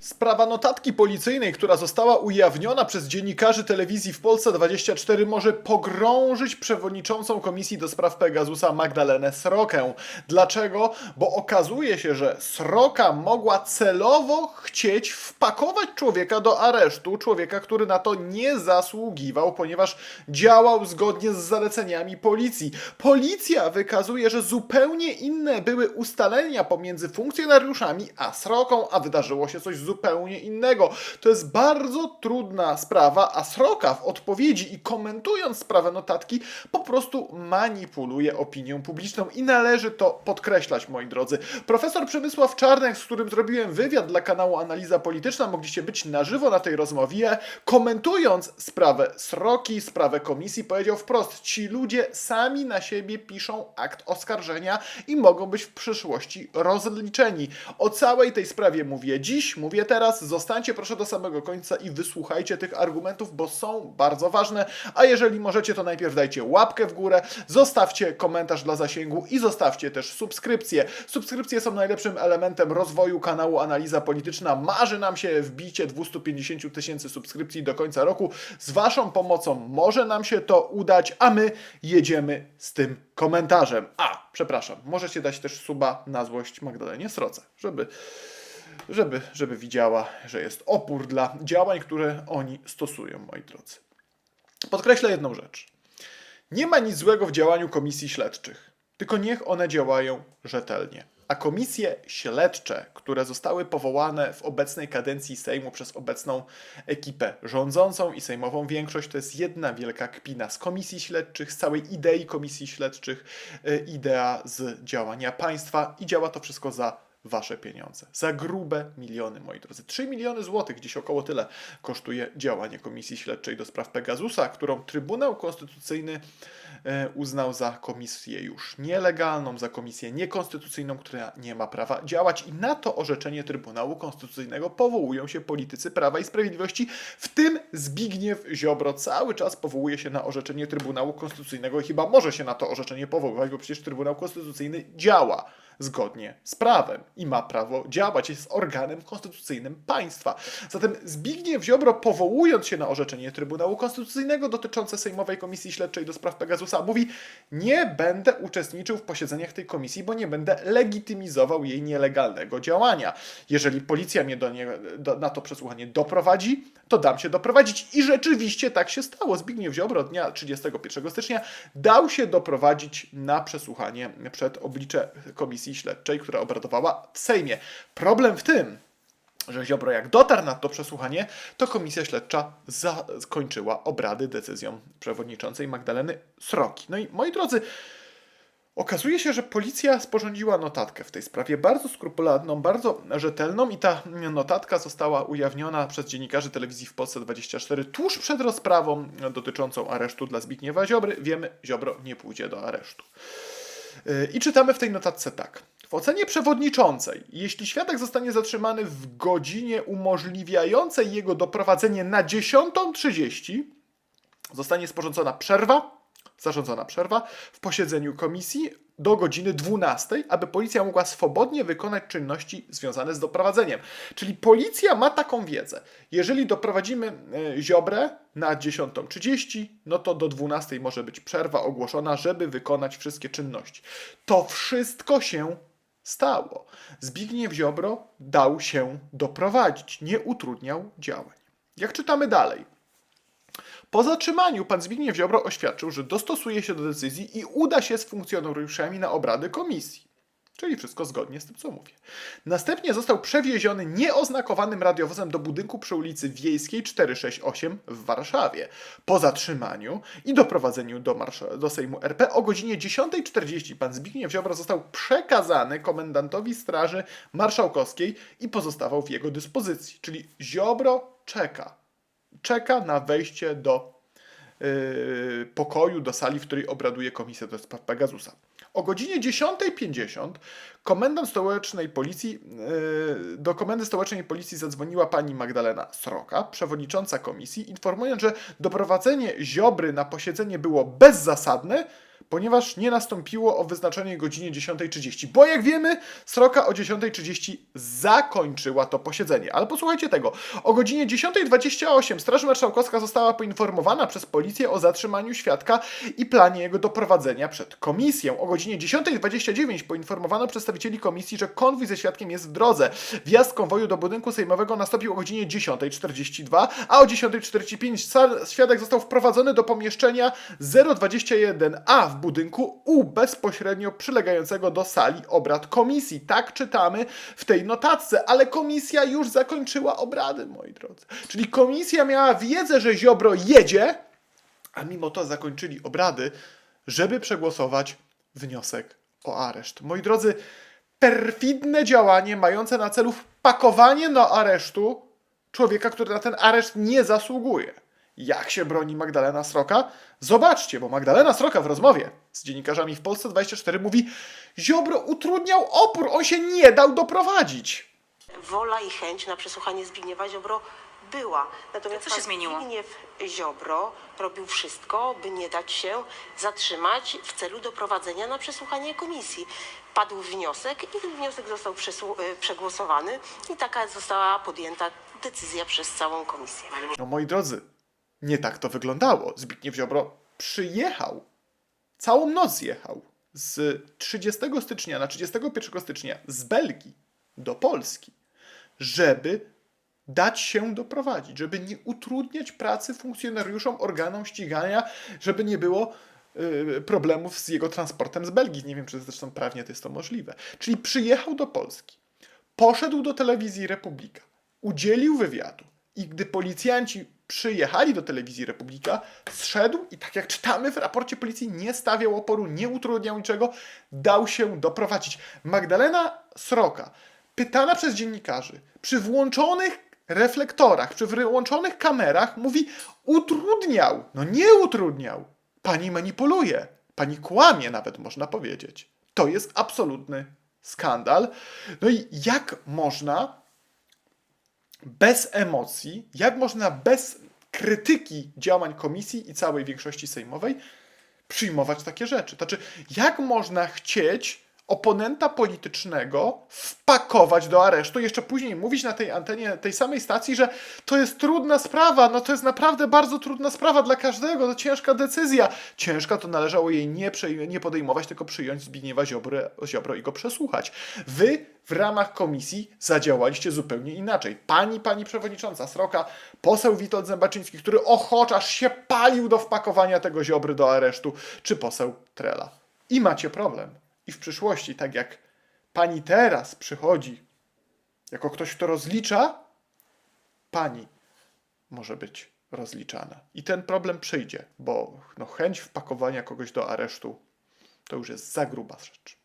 Sprawa notatki policyjnej, która została ujawniona przez dziennikarzy telewizji w Polsce 24 może pogrążyć przewodniczącą Komisji do Spraw Pegasusa Magdalenę Srokę. Dlaczego? Bo okazuje się, że Sroka mogła celowo chcieć wpakować człowieka do aresztu, człowieka, który na to nie zasługiwał, ponieważ działał zgodnie z zaleceniami policji. Policja wykazuje, że zupełnie inne były ustalenia pomiędzy funkcjonariuszami a Sroką, a wydarzyło się coś zupełnie innego. To jest bardzo trudna sprawa, a Sroka w odpowiedzi i komentując sprawę notatki po prostu manipuluje opinią publiczną i należy to podkreślać, moi drodzy. Profesor Przemysław Czarnek, z którym zrobiłem wywiad dla kanału Analiza Polityczna, mogliście być na żywo na tej rozmowie, komentując sprawę Sroki, sprawę komisji, powiedział wprost, ci ludzie sami na siebie piszą akt oskarżenia i mogą być w przyszłości rozliczeni. O całej tej sprawie mówię dziś, mówię teraz, zostańcie proszę do samego końca i wysłuchajcie tych argumentów, bo są bardzo ważne, a jeżeli możecie, to najpierw dajcie łapkę w górę, zostawcie komentarz dla zasięgu i zostawcie też subskrypcję. Subskrypcje są najlepszym elementem rozwoju kanału Analiza Polityczna. Marzy nam się wbicie 250 tysięcy subskrypcji do końca roku. Z Waszą pomocą może nam się to udać, a my jedziemy z tym komentarzem. A, przepraszam, możecie dać też suba na złość Magdalenie Sroce, żeby żeby, żeby widziała, że jest opór dla działań, które oni stosują, moi drodzy. Podkreślę jedną rzecz. Nie ma nic złego w działaniu komisji śledczych, tylko niech one działają rzetelnie. A komisje śledcze, które zostały powołane w obecnej kadencji Sejmu przez obecną ekipę rządzącą i sejmową większość, to jest jedna wielka kpina z komisji śledczych, z całej idei komisji śledczych, y, idea z działania państwa i działa to wszystko za wasze pieniądze. Za grube miliony, moi drodzy. 3 miliony złotych, gdzieś około tyle kosztuje działanie Komisji Śledczej do spraw Pegasusa, którą Trybunał Konstytucyjny e, uznał za komisję już nielegalną, za komisję niekonstytucyjną, która nie ma prawa działać. I na to orzeczenie Trybunału Konstytucyjnego powołują się politycy Prawa i Sprawiedliwości, w tym Zbigniew Ziobro cały czas powołuje się na orzeczenie Trybunału Konstytucyjnego i chyba może się na to orzeczenie powoływać, bo przecież Trybunał Konstytucyjny działa zgodnie z prawem i ma prawo działać, jest organem konstytucyjnym państwa. Zatem Zbigniew Ziobro, powołując się na orzeczenie Trybunału Konstytucyjnego dotyczące Sejmowej Komisji Śledczej do spraw Pegasusa, mówi: Nie będę uczestniczył w posiedzeniach tej komisji, bo nie będę legitymizował jej nielegalnego działania. Jeżeli policja mnie do nie, do, na to przesłuchanie doprowadzi, to dam się doprowadzić. I rzeczywiście tak się stało. Zbigniew Ziobro dnia 31 stycznia dał się doprowadzić na przesłuchanie przed oblicze komisji śledczej, która obradowała w Sejmie. Problem w tym, że Ziobro jak dotarł na to przesłuchanie, to komisja śledcza zakończyła obrady decyzją przewodniczącej Magdaleny Sroki. No i moi drodzy, Okazuje się, że policja sporządziła notatkę w tej sprawie, bardzo skrupulatną, bardzo rzetelną i ta notatka została ujawniona przez dziennikarzy telewizji w Polsce 24 tuż przed rozprawą dotyczącą aresztu dla Zbigniewa Ziobry. Wiemy, Ziobro nie pójdzie do aresztu. I czytamy w tej notatce tak. W ocenie przewodniczącej, jeśli świadek zostanie zatrzymany w godzinie umożliwiającej jego doprowadzenie na 10.30, zostanie sporządzona przerwa, zarządzona przerwa w posiedzeniu komisji do godziny 12, aby policja mogła swobodnie wykonać czynności związane z doprowadzeniem. Czyli policja ma taką wiedzę. Jeżeli doprowadzimy e, Ziobrę na 10.30, no to do 12 może być przerwa ogłoszona, żeby wykonać wszystkie czynności. To wszystko się stało. Zbigniew Ziobro dał się doprowadzić, nie utrudniał działań. Jak czytamy dalej? Po zatrzymaniu pan Zbigniew Ziobro oświadczył, że dostosuje się do decyzji i uda się z funkcjonariuszami na obrady komisji. Czyli wszystko zgodnie z tym, co mówię. Następnie został przewieziony nieoznakowanym radiowozem do budynku przy ulicy Wiejskiej 468 w Warszawie. Po zatrzymaniu i doprowadzeniu do, do Sejmu RP o godzinie 10.40 pan Zbigniew Ziobro został przekazany komendantowi Straży Marszałkowskiej i pozostawał w jego dyspozycji. Czyli Ziobro czeka czeka na wejście do yy, pokoju, do sali, w której obraduje komisja do spraw Pegasusa. O godzinie 10.50 komendant stołecznej policji, yy, do komendy stołecznej policji zadzwoniła pani Magdalena Sroka, przewodnicząca komisji, informując, że doprowadzenie Ziobry na posiedzenie było bezzasadne, ponieważ nie nastąpiło o wyznaczonej godzinie 10.30. Bo jak wiemy, Sroka o 10.30 zakończyła to posiedzenie. Ale posłuchajcie tego. O godzinie 10.28 Straż Marszałkowska została poinformowana przez policję o zatrzymaniu świadka i planie jego doprowadzenia przed komisję. O godzinie 10.29 poinformowano przedstawicieli komisji, że konwój ze świadkiem jest w drodze. Wjazd konwoju do budynku sejmowego nastąpił o godzinie 10.42, a o 10.45 sa- świadek został wprowadzony do pomieszczenia 021A w budynku U bezpośrednio przylegającego do sali obrad komisji. Tak czytamy w tej notatce, ale komisja już zakończyła obrady, moi drodzy. Czyli komisja miała wiedzę, że Ziobro jedzie, a mimo to zakończyli obrady, żeby przegłosować wniosek o areszt. Moi drodzy, perfidne działanie mające na celu wpakowanie do aresztu człowieka, który na ten areszt nie zasługuje. Jak się broni Magdalena Sroka? Zobaczcie, bo Magdalena Sroka w rozmowie z dziennikarzami w Polsce 24 mówi: Ziobro utrudniał opór, on się nie dał doprowadzić. wola i chęć na przesłuchanie Zbigniewa Ziobro była. Natomiast Co się zmieniło? Zbigniew Ziobro robił wszystko, by nie dać się zatrzymać w celu doprowadzenia na przesłuchanie komisji. Padł wniosek i ten wniosek został y, przegłosowany i taka została podjęta decyzja przez całą komisję. No moi drodzy, nie tak to wyglądało. Zbigniew Ziobro przyjechał, całą noc jechał z 30 stycznia na 31 stycznia z Belgii do Polski, żeby dać się doprowadzić, żeby nie utrudniać pracy funkcjonariuszom organom ścigania, żeby nie było y, problemów z jego transportem z Belgii. Nie wiem, czy zresztą prawnie to jest to możliwe. Czyli przyjechał do Polski, poszedł do telewizji Republika, udzielił wywiadu i gdy policjanci przyjechali do telewizji Republika, zszedł i tak jak czytamy w raporcie policji, nie stawiał oporu, nie utrudniał niczego, dał się doprowadzić. Magdalena Sroka, pytana przez dziennikarzy, przy włączonych reflektorach, przy wyłączonych kamerach, mówi utrudniał. No nie utrudniał. Pani manipuluje. Pani kłamie nawet, można powiedzieć. To jest absolutny skandal. No i jak można bez emocji, jak można bez krytyki działań komisji i całej większości sejmowej przyjmować takie rzeczy? Znaczy, jak można chcieć oponenta politycznego wpakować do aresztu, jeszcze później mówić na tej antenie tej samej stacji, że to jest trudna sprawa, no to jest naprawdę bardzo trudna sprawa dla każdego, to ciężka decyzja. Ciężka to należało jej nie, nie podejmować, tylko przyjąć Zbigniewa Ziobro, Ziobro i go przesłuchać. Wy w ramach komisji zadziałaliście zupełnie inaczej. Pani, pani przewodnicząca Sroka, poseł Witold Zębaczyński, który ochoczaż się palił do wpakowania tego Ziobry do aresztu, czy poseł Trela. I macie problem. I w przyszłości, tak jak pani teraz przychodzi jako ktoś, kto rozlicza, pani może być rozliczana. I ten problem przyjdzie, bo no, chęć wpakowania kogoś do aresztu to już jest za gruba rzecz.